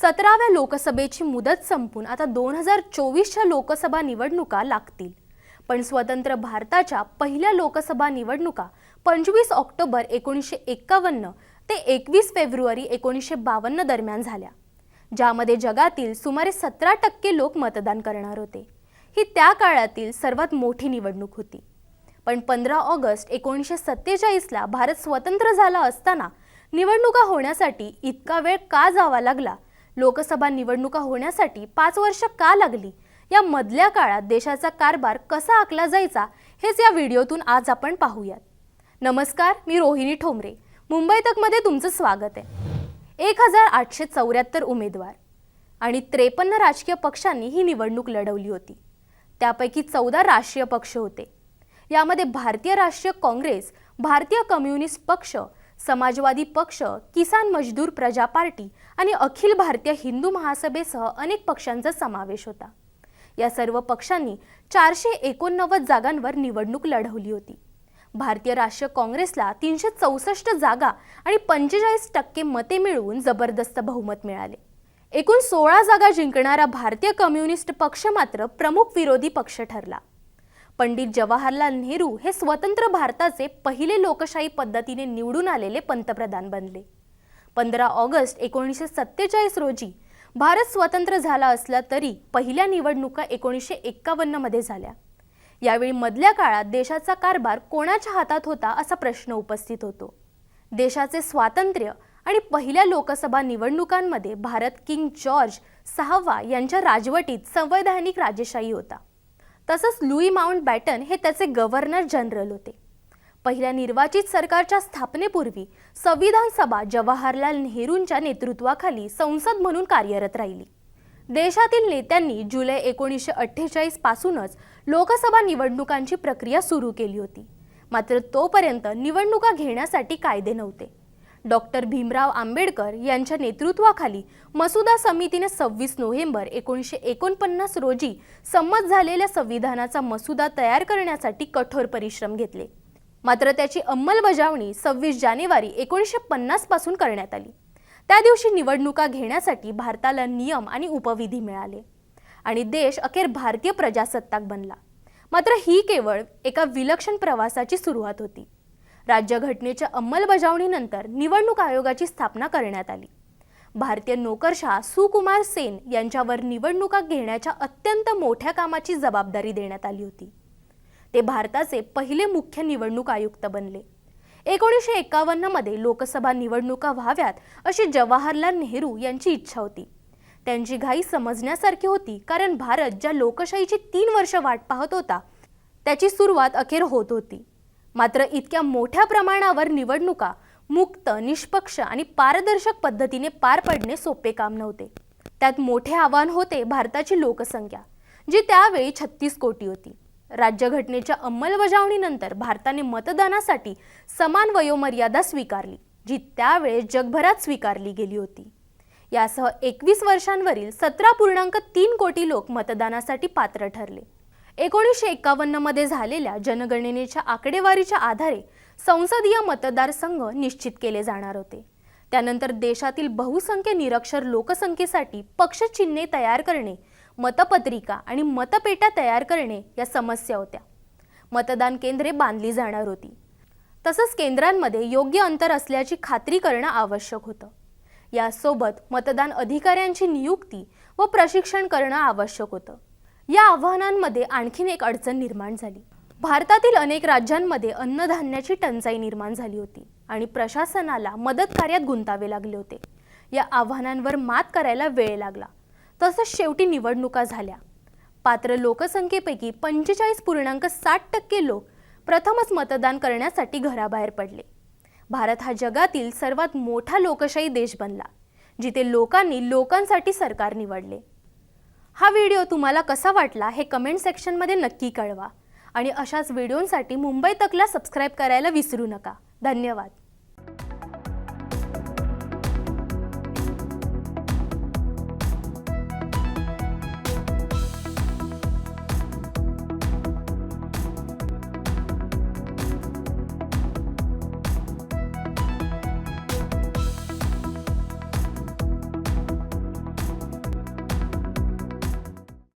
सतराव्या लोकसभेची मुदत संपून आता दोन हजार चोवीसच्या लोकसभा निवडणुका लागतील. पण स्वतंत्र भारताच्या पहिल्या लोकसभा निवडणुका पंचवीस ऑक्टोबर एकोणीसशे एक्कावन्न ते एकवीस फेब्रुवारी एकोणीसशे बावन्न दरम्यान झाल्या ज्यामध्ये जगातील सुमारे सतरा टक्के लोक मतदान करणार होते. ही त्या काळातील सर्वात मोठी निवडणूक होती. पण पंधरा ऑगस्ट एकोणीसशे सत्तेचाळीसला भारत स्वतंत्र झाला असताना निवडणुका होण्यासाठी इतका वेळ का जावा लागला लोकसभा निवडणुका होण्यासाठी पाच वर्ष का लागली? या मधल्या काळात देशाचा कारभार कसा आखला जायचा? हेच या व्हिडिओतून आज आपण पाहूयात. नमस्कार मी रोहिणी ठोंबरे. मुंबई तकमध्ये तुमचं स्वागत आहे. एक हजार आठशे चौऱ्याहत्तर उमेदवार आणि त्रेपन्न राजकीय पक्षांनी ही निवडणूक लढवली होती. त्यापैकी चौदा राष्ट्रीय पक्ष होते. यामध्ये भारतीय राष्ट्रीय काँग्रेस भारतीय कम्युनिस्ट पक्ष समाजवादी पक्ष किसान मजदूर प्रजा पार्टी आणि अखिल भारतीय हिंदू महासभेसह अनेक पक्षांचा समावेश होता. या सर्व पक्षांनी चारशे एकोणनव्वद जागांवर निवडणूक लढवली होती. भारतीय राष्ट्रीय काँग्रेसला तीनशे चौसष्ट जागा आणि पंचेचाळीस टक्के मते मिळवून जबरदस्त बहुमत मिळाले. एकूण सोळा जागा जिंकणारा भारतीय कम्युनिस्ट पक्ष मात्र प्रमुख विरोधी पक्ष ठरला. पंडित जवाहरलाल नेहरू हे स्वतंत्र भारताचे पहिले लोकशाही पद्धतीने निवडून आलेले पंतप्रधान बनले. पंधरा ऑगस्ट एकोणीसशे सत्तेचाळीस रोजी भारत स्वतंत्र झाला असला तरी पहिल्या निवडणुका एकोणीसशे एक्कावन्नमध्ये झाल्या. यावेळी मधल्या काळात देशाचा कारभार कोणाच्या हातात होता असा प्रश्न उपस्थित होतो. देशाचे स्वातंत्र्य आणि पहिल्या लोकसभा निवडणुकांमध्ये भारत किंग जॉर्ज सहावा यांच्या राजवटीत संवैधानिक राजेशाही होता. तसंच लुई माउंट बॅटन हे त्याचे गव्हर्नर जनरल होते. पहिल्या निर्वाचित सरकारच्या स्थापनेपूर्वी संविधान सभा जवाहरलाल नेहरूंच्या नेतृत्वाखाली संसद म्हणून कार्यरत राहिली. देशातील नेत्यांनी जुलै एकोणीसशे अठ्ठेचाळीस पासूनच लोकसभा निवडणुकांची प्रक्रिया सुरू केली होती. मात्र तोपर्यंत निवडणुका घेण्यासाठी कायदे नव्हते. डॉक्टर भीमराव आंबेडकर यांच्या नेतृत्वाखाली मसुदा समितीने सव्वीस नोव्हेंबर एकोणीसशे एकोणपन्नास रोजी संमत झालेल्या संविधानाचा मसुदा तयार करण्यासाठी कठोर परिश्रम घेतले. मात्र त्याची अंमलबजावणी सव्वीस जानेवारी एकोणीसशे पन्नासपासून करण्यात आली. त्या दिवशी निवडणुका घेण्यासाठी भारताला नियम आणि उपविधी मिळाले आणि देश अखेर भारतीय प्रजासत्ताक बनला. मात्र ही केवळ एका विलक्षण प्रवासाची सुरुवात होती. राज्यघटनेच्या अंमलबजावणीनंतर निवडणूक आयोगाची स्थापना करण्यात आली. भारतीय नोकरशाह सुकुमार सेन यांच्यावर निवडणुका घेण्याच्या अत्यंत मोठ्या कामाची जबाबदारी देण्यात आली होती. ते भारताचे पहिले मुख्य निवडणूक आयुक्त बनले. एकोणीसशे एकावन्नमध्ये लोकसभा निवडणुका व्हाव्यात अशी जवाहरलाल नेहरू यांची इच्छा होती. त्यांची घाई समजण्यासारखी होती कारण भारत ज्या लोकशाहीची तीन वर्ष वाट पाहत होता त्याची सुरुवात अखेर होत होती. मात्र इतक्या मोठ्या प्रमाणावर निवडणुका मुक्त निष्पक्ष आणि पारदर्शक पद्धतीने पार पडणे सोपे काम नव्हते. त्यात मोठे आव्हान होते भारताची लोकसंख्या जी त्यावेळी छत्तीस कोटी होती. राज्यघटनेच्या अंमलबजावणीनंतर भारताने मतदानासाठी समान वयोमर्यादा स्वीकारली जी त्यावेळेस जगभरात स्वीकारली गेली होती. यासह एकवीस वर्षांवरील सतरा पूर्णांक तीन कोटी लोक मतदानासाठी पात्र ठरले. एकोणीसशे एकावन्नमध्ये झालेल्या जनगणनेच्या आकडेवारीच्या आधारे संसदीय मतदारसंघ निश्चित केले जाणार होते. त्यानंतर देशातील बहुसंख्य निरक्षर लोकसंख्येसाठी पक्षचिन्हे तयार करणे मतपत्रिका आणि मतपेट्या तयार करणे या समस्या होत्या. मतदान केंद्रे बांधली जाणार होती. तसंच केंद्रांमध्ये योग्य अंतर असल्याची खात्री करणं आवश्यक होतं. यासोबत मतदान अधिकाऱ्यांची नियुक्ती व प्रशिक्षण करणं आवश्यक होतं. या आव्हानांमध्ये आणखीन एक अडचण निर्माण झाली. भारतातील अनेक राज्यांमध्ये अन्नधान्याची टंचाई निर्माण झाली होती आणि प्रशासनाला मदत कार्यात गुंतावे लागले होते. या आव्हानांवर मात करायला वेळ लागला. तसंच शेवटी निवडणुका झाल्या. पात्र लोकसंख्येपैकी पंचेचाळीस पूर्णांक साठ टक्के लोक प्रथमच मतदान करण्यासाठी घराबाहेर पडले. भारत हा जगातील सर्वात मोठा लोकशाही देश बनला जिथे लोकांनी लोकांसाठी सरकार निवडले. हा व्हिडिओ तुम्हाला कसा वाटला हे कमेंट सेक्शनमध्ये नक्की कळवा. आणि अशाच व्हिडिओंसाठी मुंबई तकला सबस्क्राईब करायला विसरू नका. धन्यवाद.